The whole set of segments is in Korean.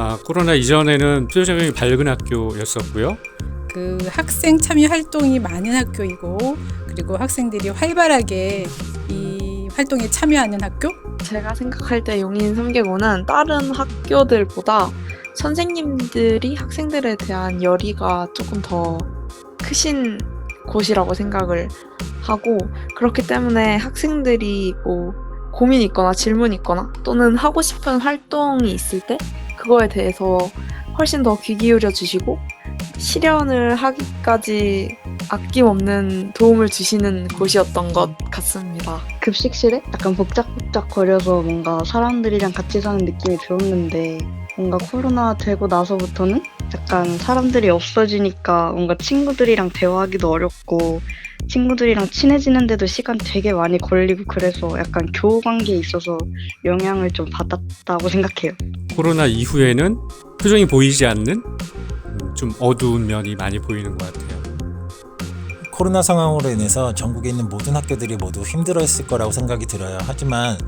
아, 코로나 이전에는 표정이 밝은 학교였었고요. 그 학생 참여 활동이 많은 학교이고 그리고 학생들이 활발하게 이 활동에 참여하는 학교 제가 생각할 때 용인 3개고는 다른 학교들보다 선생님들이 학생들에 대한 열의가 조금 더 크신 곳이라고 생각을 하고 그렇기 때문에 학생들이 뭐 고민이 있거나 질문이 있거나 또는 하고 싶은 활동이 있을 때 그거에 대해서 훨씬 더 귀 기울여 주시고 실현을 하기까지 아낌없는 도움을 주시는 곳이었던 것 같습니다. 급식실에 약간 복작복작 거려서 뭔가 사람들이랑 같이 사는 느낌이 들었는데 뭔가 코로나 되고 나서부터는 약간 사람들이 없어지니까 뭔가 친구들이랑 대화하기도 어렵고 친구들이랑 친해지는데도 시간 되게 많이 걸리고 그래서 약간 교우 관계에 있어서 영향을 좀 받았다고 생각해요. 코로나 이후에는 표정이 보이지 않는 음, 좀 어두운 면이 많이 보이는 것 같아요. 코로나 상황으로 인해서 전국에 있는 모든 학교들이 모두 힘들어했을 거라고 생각이 들어요. 하지만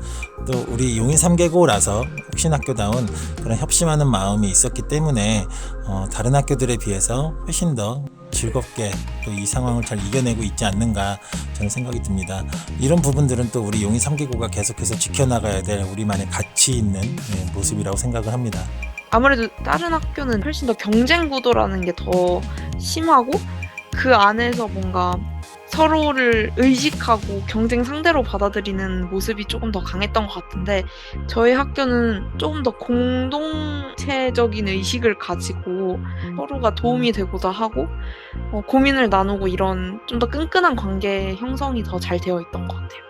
또 우리 용인 3개고라서 혁신학교다운 그런 협심하는 마음이 있었기 때문에 어, 다른 학교들에 비해서 훨씬 더 즐겁게 또 이 상황을 잘 이겨내고 있지 않는가 저는 생각이 듭니다. 이런 부분들은 또 우리 용인 3개고가 계속해서 지켜나가야 될 우리만의 가치 있는 예, 모습이라고 생각을 합니다. 아무래도 다른 학교는 훨씬 더 경쟁 구도라는 게 더 심하고 그 안에서 뭔가 서로를 의식하고 경쟁 상대로 받아들이는 모습이 조금 더 강했던 것 같은데 저희 학교는 조금 더 공동체적인 의식을 가지고 서로가 도움이 되고자 하고 어, 고민을 나누고 이런 좀 더 끈끈한 관계 형성이 더 잘 되어 있던 것 같아요.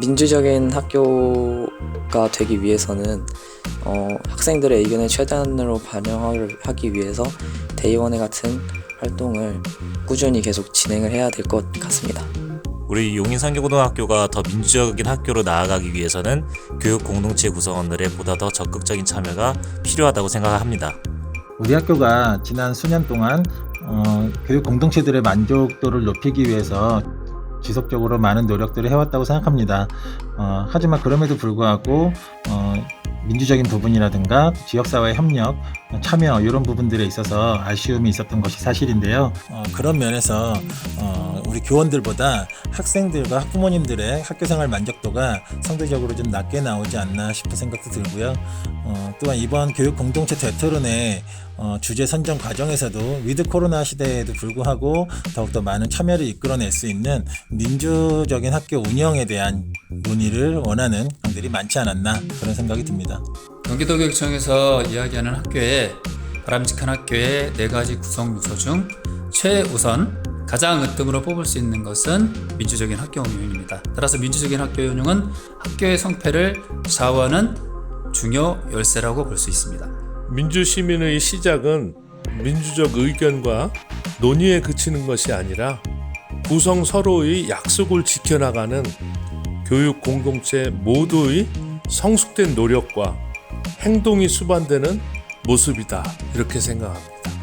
민주적인 학교 가 되기 위해서는 어, 학생들의 의견을 최대한으로 반영하기 위해서 대의원회 같은 활동을 꾸준히 계속 진행을 해야 될 것 같습니다. 우리 용인 상계고등학교가 더 민주적인 학교로 나아가기 위해서는 교육 공동체 구성원들의 보다 더 적극적인 참여가 필요하다고 생각합니다. 우리 학교가 지난 수년 동안 어, 교육 공동체들의 만족도를 높이기 위해서 지속적으로 많은 노력들을 해왔다고 생각합니다. 어, 하지만 그럼에도 불구하고 어, 민주적인 부분이라든가 지역사회 협력, 참여 이런 부분들에 있어서 아쉬움이 있었던 것이 사실인데요. 어, 그런 면에서 어, 우리 교원들보다 학생들과 학부모님들의 학교생활 만족도가 상대적으로 좀 낮게 나오지 않나 싶은 생각도 들고요. 어, 또한 이번 교육 공동체 대토론의 어, 주제 선정 과정에서도 위드 코로나 시대에도 불구하고 더욱더 많은 참여를 이끌어낼 수 있는 민주적인 학교 운영에 대한 논의를 원하는 분들이 많지 않았나 그런 생각이 듭니다. 경기도 교육청에서 이야기하는 학교에 바람직한 학교의 네 가지 구성 요소 중 최우선 가장 으뜸으로 뽑을 수 있는 것은 민주적인 학교 운영입니다. 따라서 민주적인 학교 운영은 학교의 성패를 좌우하는 중요 열쇠라고 볼 수 있습니다. 민주 시민의 시작은 민주적 의견과 논의에 그치는 것이 아니라 구성 서로의 약속을 지켜나가는 교육 공동체 모두의 성숙된 노력과 행동이 수반되는 모습이다. 이렇게 생각합니다.